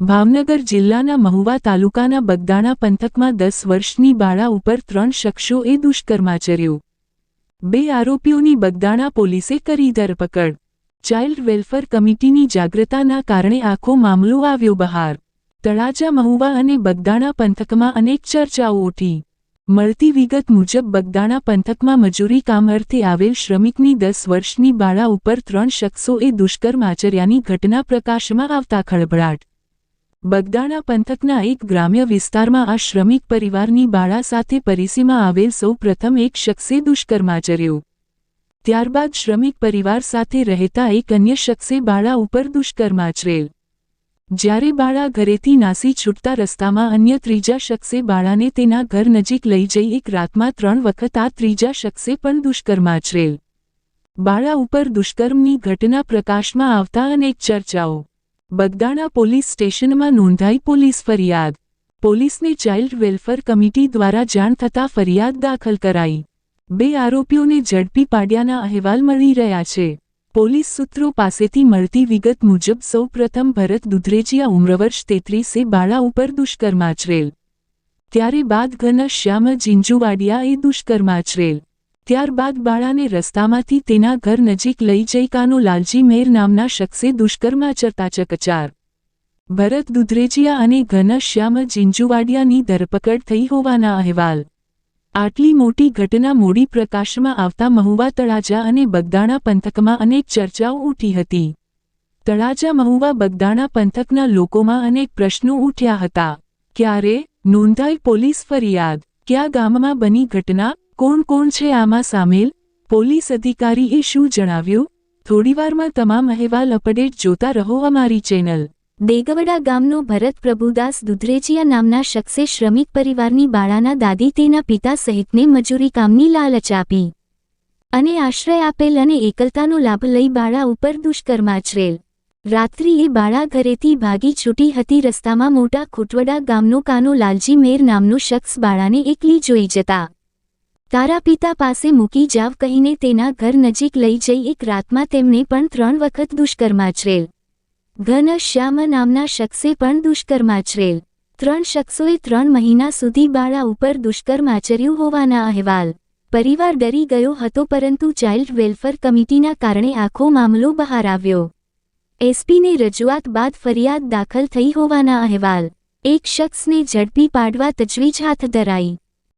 ભાવનગર જિલ્લાના મહુવા તાલુકાના બગદાણા પંથકમાં દસ વર્ષની બાળા ઉપર ત્રણ શખ્સોએ દુષ્કર્માચર્યું. બે આરોપીઓની બગદાણા પોલીસે કરી ધરપકડ. ચાઇલ્ડ વેલફેર કમિટીની જાગ્રતાના કારણે આખો મામલો આવ્યો બહાર. તળાજા મહુવા અને બગદાણા પંથકમાં અનેક ચર્ચાઓ ઉઠી. મળતી વિગત મુજબ બગદાણા પંથકમાં મજૂરી કામ અર્થે આવેલ શ્રમિકની દસ વર્ષની બાળા ઉપર ત્રણ શખ્સોએ દુષ્કર્મ આચર્યાની ઘટના પ્રકાશમાં આવતા ખળભળાટ. બગદાણા પંથકના એક ગ્રામ્ય વિસ્તારમાં આ શ્રમિક પરિવારની બાળા સાથે પરિસીમાં આવેલ સૌ પ્રથમ એક શખ્સે દુષ્કર્માચર્યું ત્યારબાદ શ્રમિક પરિવાર સાથે રહેતા એક અન્ય શખ્સે બાળા ઉપર દુષ્કર્માચરેલ જ્યારે બાળા ઘરેથી નાસી છૂટતા રસ્તામાં અન્ય ત્રીજા શખ્સે બાળાને તેના ઘર નજીક લઈ જઈ એક રાતમાં ત્રણ વખત આ ત્રીજા શખ્સે પણ દુષ્કર્માચરેલ બાળા ઉપર દુષ્કર્મની ઘટના પ્રકાશમાં આવતા અનેક ચર્ચાઓ. બગદાણા પોલીસ સ્ટેશનમાં નોંધાઈ પોલીસ ફરિયાદ. પોલીસને ચાઇલ્ડ વેલફેર કમિટી દ્વારા જાણ થતાં ફરિયાદ દાખલ કરાઈ. બે આરોપીઓને ઝડપી પાડ્યાના અહેવાલ મળી રહ્યા છે. પોલીસ સૂત્રો પાસેથી મળતી વિગત મુજબ સૌપ્રથમ ભરત દુધરેજીયા ઉમ્રવર્ષ તેત્રીસે બાળા ઉપર દુષ્કર્માચરેલ ત્યારે બાદ ઘન શ્યામ જીંજુવાડિયાએ દુષ્કર્માચરેલ ત્યારબાદ બાળાને રસ્તામાંથી તેના ઘર નજીક લઈ જઈ કાનો લાલજી મેર નામના શખ્સે દુષ્કર્માચરતા ચકચાર ભરત દુધરેજિયા અને ઘન શ્યામ જીંજુવાડિયાની ધરપકડ થઈ હોવાના અહેવાલ. આટલી મોટી ઘટના મોડી પ્રકાશમાં આવતા મહુવા તળાજા અને બગદાણા પંથકમાં અનેક ચર્ચાઓ ઉઠી હતી. તળાજા, મહુવા, બગદાણા પંથકના લોકોમાં અનેક પ્રશ્નો ઉઠ્યા હતા. ક્યારે? નોંધાઈ પોલીસ ફરિયાદ. કયા ગામમાં બની ઘટના? કોણ કોણ છે આમાં સામેલ? પોલીસ અધિકારીએ શું જણાવ્યું? થોડીવારમાં તમામ અહેવાલ અપડેટ જોતા રહો અમારી ચેનલ. દેગવડા ગામનો ભરત પ્રભુદાસ દુધરેજિયા નામના શખ્સે શ્રમિક પરિવારની બાળાના દાદી તેના પિતા સહિતને મજૂરી કામની લાલચ આપી અને આશ્રય આપેલ અને એકલતાનો લાભ લઈ બાળા ઉપર દુષ્કર્માચરેલ રાત્રિએ બાળા ઘરેથી ભાગી છૂટી હતી રસ્તામાં મોટા ખુટવડા ગામનો કાનો લાલજી મેર નામનો શખ્સ બાળાને એકલી જોઈ જતા તારા પિતા પાસે મૂકી જાવ કહીને તેના ઘર નજીક લઈ જઈ એક રાતમાં તેમને પણ ત્રણ વખત દુષ્કર્માચરેલ ઘન શ્યામ નામના શખ્સે પણ દુષ્કર્માચરેલ ત્રણ શખ્સોએ ત્રણ મહિના સુધી બાળા ઉપર દુષ્કર્મ આચર્યું હોવાના અહેવાલ. પરિવાર ડરી ગયો હતો પરંતુ ચાઇલ્ડ વેલફેર કમિટીના કારણે આખો મામલો બહાર આવ્યો. એસપીને રજૂઆત બાદ ફરિયાદ દાખલ થઈ હોવાના અહેવાલ. એક શખ્સને ઝડપી પાડવા તજવીજ હાથ ધરાઈ.